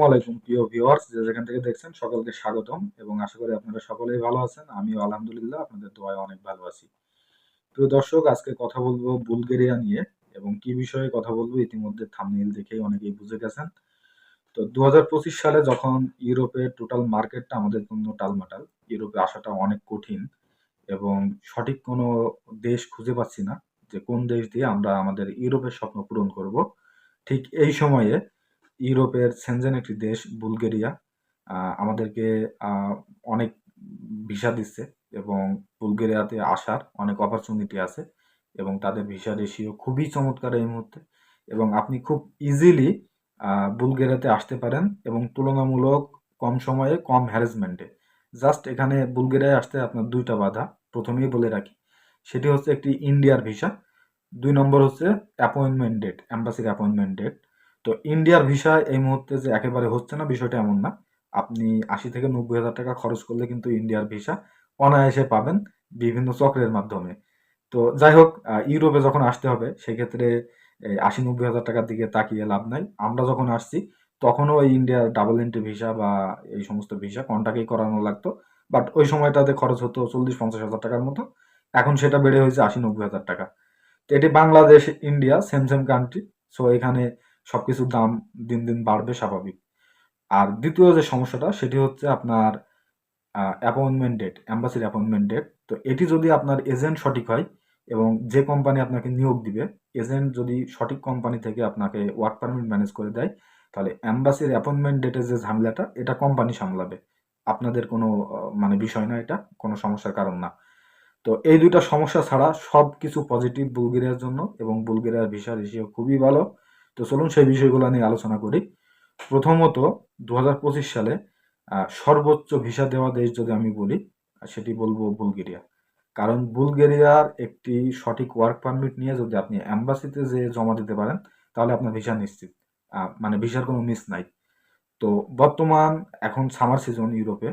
আসসালামু আলাইকুম প্রিয় ভিউয়ার্স যে যেখান থেকে দেখছেন, সকলকে স্বাগতম এবং আশা করি আপনারা সকলেই ভালো আছেন। আমিও আলহামদুলিল্লাহ, আপনাদের দোয়ায় অনেক ভালো আছি। প্রিয় দর্শক, আজকে কথা বলব বুলগেরিয়া নিয়ে এবং কি বিষয়ে কথা বলব ইতিমধ্যে থাম্বনেইল দেখেই অনেকেই বুঝে গেছেন। তো দু হাজার পঁচিশ সালে যখন ইউরোপের টোটাল মার্কেটটা আমাদের জন্য টালমাটাল, ইউরোপে আসাটা অনেক কঠিন এবং সঠিক কোনো দেশ খুঁজে পাচ্ছি না যে কোন দেশ দিয়ে আমরা আমাদের ইউরোপের স্বপ্ন পূরণ করব। ঠিক এই সময়ে ইউরোপের সেনজেন একটি দেশ বুলগেরিয়া আমাদেরকে অনেক ভিসা দিচ্ছে এবং বুলগেরিয়াতে আসার অনেক অপরচুনিটি আছে এবং তাদের ভিসা রেশিও খুবই চমৎকার এই মুহূর্তে এবং আপনি খুব ইজিলি বুলগেরিয়াতে আসতে পারেন এবং তুলনামূলক কম সময়ে কম হ্যারাসমেন্টে জাস্ট এখানে বুলগেরিয়ায় আসতে আপনার দুইটা বাধা, প্রথমেই বলে রাখি, সেটি হচ্ছে একটি ইন্ডিয়ার ভিসা দুই নম্বর হচ্ছে অ্যাপয়েন্টমেন্ট ডেট অ্যাম্বাসির অ্যাপয়েন্টমেন্ট ডেট তো ইন্ডিয়ার ভিসা এই মুহূর্তে যে একেবারে হচ্ছে না, বিষয়টা এমন না। আপনি আশি থেকে নব্বই হাজার টাকা খরচ করলে কিন্তু ইন্ডিয়ার ভিসা অনায়াসে পাবেন বিভিন্ন চক্রের মাধ্যমে। তো যাই হোক ইউরোপে যখন আসতে হবে, সেক্ষেত্রে আশি নব্বই হাজার টাকার দিকে তাকিয়ে লাভ নাই। আমরা যখন আসছি, তখনও ওই ইন্ডিয়ার ডাবল এন্ট্রি ভিসা বা এই সমস্ত ভিসা কন্টাক্টই করানো লাগতো। বাট ওই সময়টাতে খরচ হতো চল্লিশ, পঞ্চাশ হাজার টাকার মতো। এখন সেটা বেড়ে হয়েছে আশি, নব্বই হাজার টাকা। তো এটি Bangladesh India same same country so এখানে সবকিছুর দাম দিন দিন বাড়বে স্বাভাবিক। আর দ্বিতীয় যে সমস্যাটা, সেটি হচ্ছে আপনার অ্যাপয়েন্টমেন্ট ডেট অ্যাম্বাসির অ্যাপয়েন্টমেন্ট ডেট তো এটি যদি আপনার এজেন্ট সঠিক হয় এবং যে কোম্পানি আপনাকে নিয়োগ দিবে এজেন্ট যদি সঠিক কোম্পানি থেকে আপনাকে ওয়ার্ক পারমিট ম্যানেজ করে দেয়, তাহলে অ্যাম্বাসির অ্যাপয়েন্টমেন্ট ডেটের যে ঝামেলাটা, এটা কোম্পানি সামলাবে। আপনাদের কোনো মানে বিষয় না এটা, কোনো সমস্যার কারণ না। তো এই দুইটা সমস্যা ছাড়া সব কিছু পজিটিভ বুলগেরিয়ার জন্য এবং বুলগেরিয়ার ভিসা রেশিও খুবই ভালো। তো চলুন সেই বিষয়গুলো নিয়ে আলোচনা করি। প্রথমত দু হাজার পঁচিশ সালে সর্বোচ্চ ভিসা দেওয়া দেশ যদি আমি বলি সেটি বলব বুলগেরিয়া। কারণ বুলগেরিয়ার একটি সঠিক ওয়ার্ক পারমিট নিয়ে যদি আপনি অ্যাম্বাসিতে যে জমা দিতে পারেন, তাহলে আপনার ভিসা নিশ্চিত। মানে ভিসার কোনো মিস নাই। তো বর্তমান, এখন সামার সিজন ইউরোপে,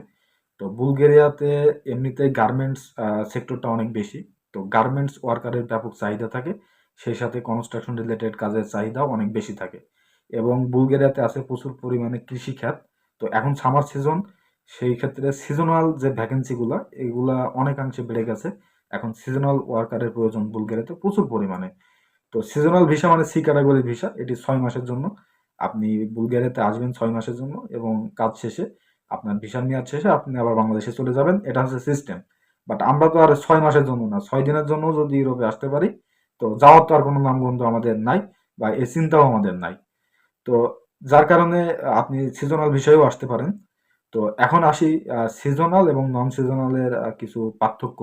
তো বুলগেরিয়াতে এমনিতে গার্মেন্টস সেক্টরটা অনেক বেশি। তো গার্মেন্টস ওয়ার্কারের ব্যাপক চাহিদা থাকে। সেই সাথে কনস্ট্রাকশন রিলেটেড কাজের চাহিদাও অনেক বেশি থাকে। এবং বুলগেরিয়াতে আছে প্রচুর পরিমাণে কৃষিখাত তো এখন সামার সিজন সেই ক্ষেত্রে সিজনাল যে ভ্যাকেন্সিগুলো এগুলা অনেকাংশে বেড়ে গেছে। এখন সিজনাল ওয়ার্কারের প্রয়োজন বুলগেরিয়াতে প্রচুর পরিমাণে। তো সিজনাল ভিসা মানে সি ক্যাটাগরির ভিসা এটি ছয় মাসের জন্য। আপনি বুলগেরিয়াতে আসবেন ছয় মাসের জন্য এবং কাজ শেষে আপনার ভিসার মেয়াদ শেষে আপনি আবার বাংলাদেশে চলে যাবেন। এটা হচ্ছে সিস্টেম বাট আমরা তো আর ছয় মাসের জন্য না, ছয় দিনের জন্য যদি ইউরোপে আসতে পারি তো যাওয়ার তো আর কোনো নামগন্ধ আমাদের নাই বা এ চিন্তাও আমাদের নাই। তো যার কারণে আপনি সিজনাল বিষয়েও আসতে পারেন। তো এখন আসি সিজনাল এবং নন সিজনালের কিছু পার্থক্য।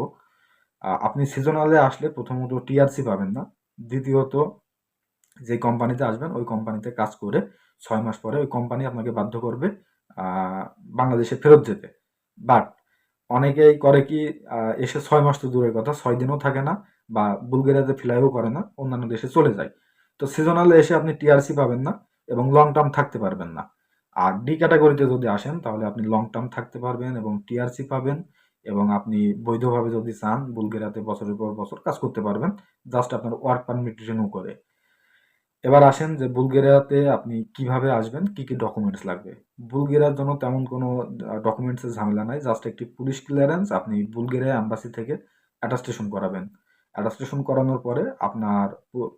আপনি সিজনালে আসলে প্রথমত টিআরসি পাবেন না। দ্বিতীয়ত, যে কোম্পানিতে আসবেন, ওই কোম্পানিতে কাজ করে ছয় মাস পরে ওই কোম্পানি আপনাকে বাধ্য করবে বাংলাদেশে ফেরত যেতে। বাট অনেকেই করে কি এসে ছয় মাস তো দূরের কথা, ছয় দিনও থাকে না বা বুলগেরিয়াতে ফ্লাইও করে না, অন্যান্য দেশে চলে যায়। তো সিজনালে এসে আপনি টিআরসি পাবেন না এবং লং টার্ম থাকতে পারবেন না। আর ডি ক্যাটাগরিতে যদি আসেন, তাহলে আপনি লং টার্ম থাকতে পারবেন এবং টিআরসি পাবেন এবং আপনি বৈধভাবে যদি চান, বুলগেরিয়াতে বছরের পর বছর কাজ করতে পারবেন জাস্ট আপনার ওয়ার্ক পারমিট রিনিউ করে। এবার আসেন যে বুলগেরিয়াতে আপনি কীভাবে আসবেন, কি কি ডকুমেন্টস লাগবে? বুলগেরিয়ার জন্য তেমন কোনো ডকুমেন্টসের ঝামেলা নাই। জাস্ট একটি পুলিশ ক্লিয়ারেন্স আপনি বুলগেরিয়া অ্যাম্বাসি থেকে অ্যাটাস্টেশন করাবেন। অ্যাটাস্টেশন করানোর পরে আপনার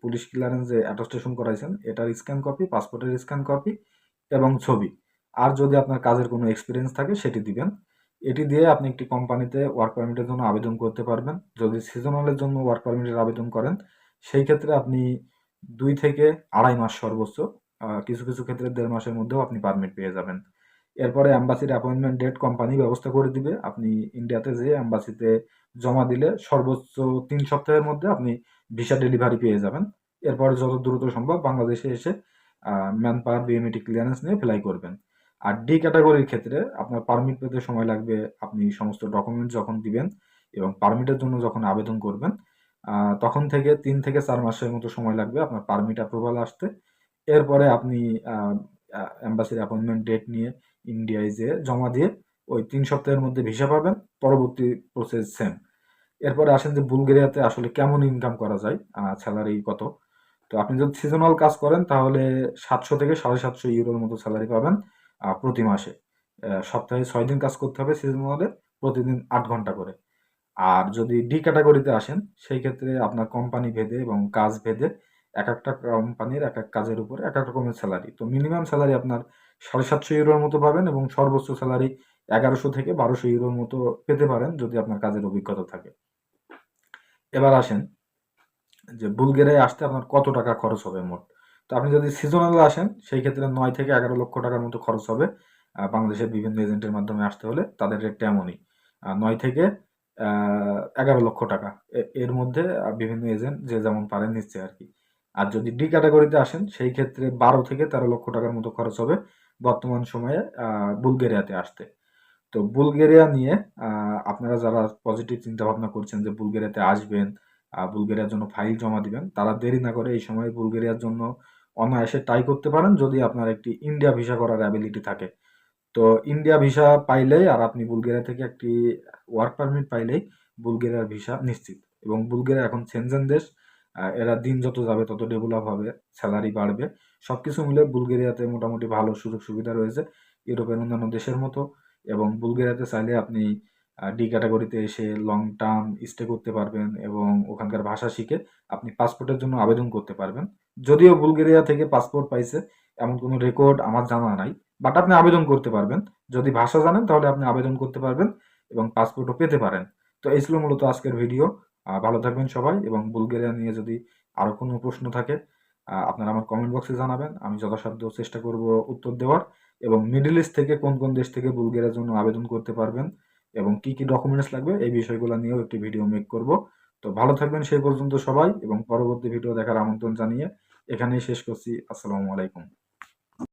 পুলিশ ক্লিয়ারেন্স যে অ্যাটাস্টেশন করাইছেন, এটার স্ক্যান কপি পাসপোর্টের স্ক্যান কপি এবং ছবি। আর যদি আপনার কাজের কোনো এক্সপিরিয়েন্স থাকে, সেটি দিবেন। এটি দিয়ে আপনি একটি কোম্পানিতে ওয়ার্ক পারমিটের জন্য আবেদন করতে পারবেন। যদি সিজনালের জন্য ওয়ার্ক পারমিটের আবেদন করেন, সেই ক্ষেত্রে আপনি দুই থেকে আড়াই মাস সর্বোচ্চ কিছু কিছু ক্ষেত্রে দেড় মাসের মধ্যেও আপনি পারমিট পেয়ে যাবেন। এরপরে অ্যাম্বাসির অ্যাপয়েন্টমেন্ট ডেট কোম্পানি ব্যবস্থা করে দিবে। আপনি ইন্ডিয়াতে যেয়ে অ্যাম্বাসিতে জমা দিলে সর্বোচ্চ তিন সপ্তাহের মধ্যে আপনি ভিসা ডেলিভারি পেয়ে যাবেন। এরপরে যত দ্রুত সম্ভব বাংলাদেশে এসে ম্যান পাওয়ার বিএমএটি ক্লিয়ারেন্স নিয়ে ফ্লাই করবেন। আর ডি ক্যাটাগরির ক্ষেত্রে আপনার পারমিট পেতে সময় লাগবে, আপনি সমস্ত ডকুমেন্ট যখন দিবেন এবং পারমিটের জন্য যখন আবেদন করবেন তখন থেকে তিন থেকে চার মাসের মতো সময় লাগবে আপনার পারমিট অ্যাপ্রুভাল আসতে। এরপরে আপনি অ্যাম্বাসির অ্যাপয়েন্টমেন্ট ডেট নিয়ে ইন্ডিয়ায় যেয়ে জমা দিয়ে ওই তিন সপ্তাহের মধ্যে ভিসা পাবেন, পরবর্তী প্রসেস সেম এরপরে আসেন যে বুলগেরিয়াতে আসলে কেমন ইনকাম করা যায় স্যালারি কত? তো আপনি যদি সিজনাল কাজ করেন, তাহলে সাতশো থেকে সাড়ে সাতশো ইউরোর মতো স্যালারি পাবেন প্রতি মাসে। সপ্তাহে ছয় দিন কাজ করতে হবে সিজনালে প্রতিদিন আট ঘণ্টা করে। আর যদি ডি ক্যাটাগরিতে আসেন, সেই ক্ষেত্রে আপনার কোম্পানি ভেদে এবং কাজ ভেদে এক একটা কোম্পানির এক এক কাজের উপরে এক এক রকমের স্যালারি তো মিনিমাম স্যালারি আপনার সাড়ে সাতশো ইউরোর মতো পাবেন এবং সর্বোচ্চ স্যালারি এগারোশো থেকে বারোশো ইউরোর মতো পেতে পারেন যদি আপনার কাজের অভিজ্ঞতা থাকে। এবার আসেন যে বুলগেরিয়ায় আসতে আপনার কত টাকা খরচ হবে মোট? তো আপনি যদি সিজনাল আসেন, সেই ক্ষেত্রে নয় থেকে এগারো লক্ষ টাকার মতো খরচ হবে বাংলাদেশের বিভিন্ন এজেন্টের মাধ্যমে আসতে হলে। তাদের রেটটা এমনই নয় থেকে এগারো লক্ষ টাকা। এর মধ্যে বিভিন্ন এজেন্ট যে যেমন পারেন নিচ্ছে আর কি। আর যদি ডি ক্যাটাগরিতে আসেন, সেই ক্ষেত্রে বারো থেকে তেরো লক্ষ টাকার মতো খরচ হবে বর্তমান সময়ে বুলগেরিয়াতে আসতে। তো বুলগেরিয়া নিয়ে আপনারা যারা পজিটিভ চিন্তা ভাবনা করছেন যে বুলগেরিয়াতে আসবেন বুলগেরিয়ার জন্য ফাইল জমা দিবেন, তারা দেরি না করে এই সময় বুলগেরিয়ার জন্য অনায়াসে ট্রাই করতে পারেন যদি আপনার একটি ইন্ডিয়া ভিসা করার অ্যাবিলিটি থাকে। তো ইন্ডিয়া ভিসা পাইলেই আর আপনি বুলগেরিয়া থেকে একটি ওয়ার্ক পারমিট পাইলেই বুলগেরিয়ার ভিসা নিশ্চিত। এবং বুলগেরিয়া এখন সেনজেন দেশ এরা দিন যত যাবে তত ডেভেলপ হবে স্যালারি বাড়বে। সবকিছু মিলে বুলগেরিয়াতে মোটামুটি ভালো সুযোগ সুবিধা রয়েছে, ইউরোপের অন্যান্য দেশের মতো। এবং বুলগেরিয়াতে চাইলে আপনি ডি ক্যাটাগরিতে এসে লং টার্ম স্টে করতে পারবেন এবং ওখানকার ভাষা শিখে আপনি পাসপোর্টের জন্য আবেদন করতে পারবেন। যদিও বুলগেরিয়া থেকে পাসপোর্ট পাইছে, এমন কোনো রেকর্ড আমার জানা নাই বাট আপনি আবেদন করতে পারবেন। যদি ভাষা জানেন তাহলে আপনি আবেদন করতে পারবেন এবং পাসপোর্টও পেতে পারেন। তো এই ছিল মূলত আজকের ভিডিও ভালো থাকবেন সবাই এবং বুলগেরিয়া নিয়ে যদি আরও কোনো প্রশ্ন থাকে আপনারা আমার কমেন্ট বক্সে জানাবেন। আমি যথাসাধ্য চেষ্টা করব উত্তর দেওয়ার এবং মিডল ইস্ট থেকে কোন কোন দেশ থেকে বুলগেরিয়ার জন্য আবেদন করতে পারবেন এবং কি কি ডকুমেন্টস লাগবে এই বিষয়গুলো নিয়েও একটি ভিডিও মেক করব। তো ভালো থাকবেন সেই পর্যন্ত সবাই এবং পরবর্তী ভিডিও দেখার আমন্ত্রণ জানিয়ে এখানেই শেষ করছি। আসসালামু আলাইকুম।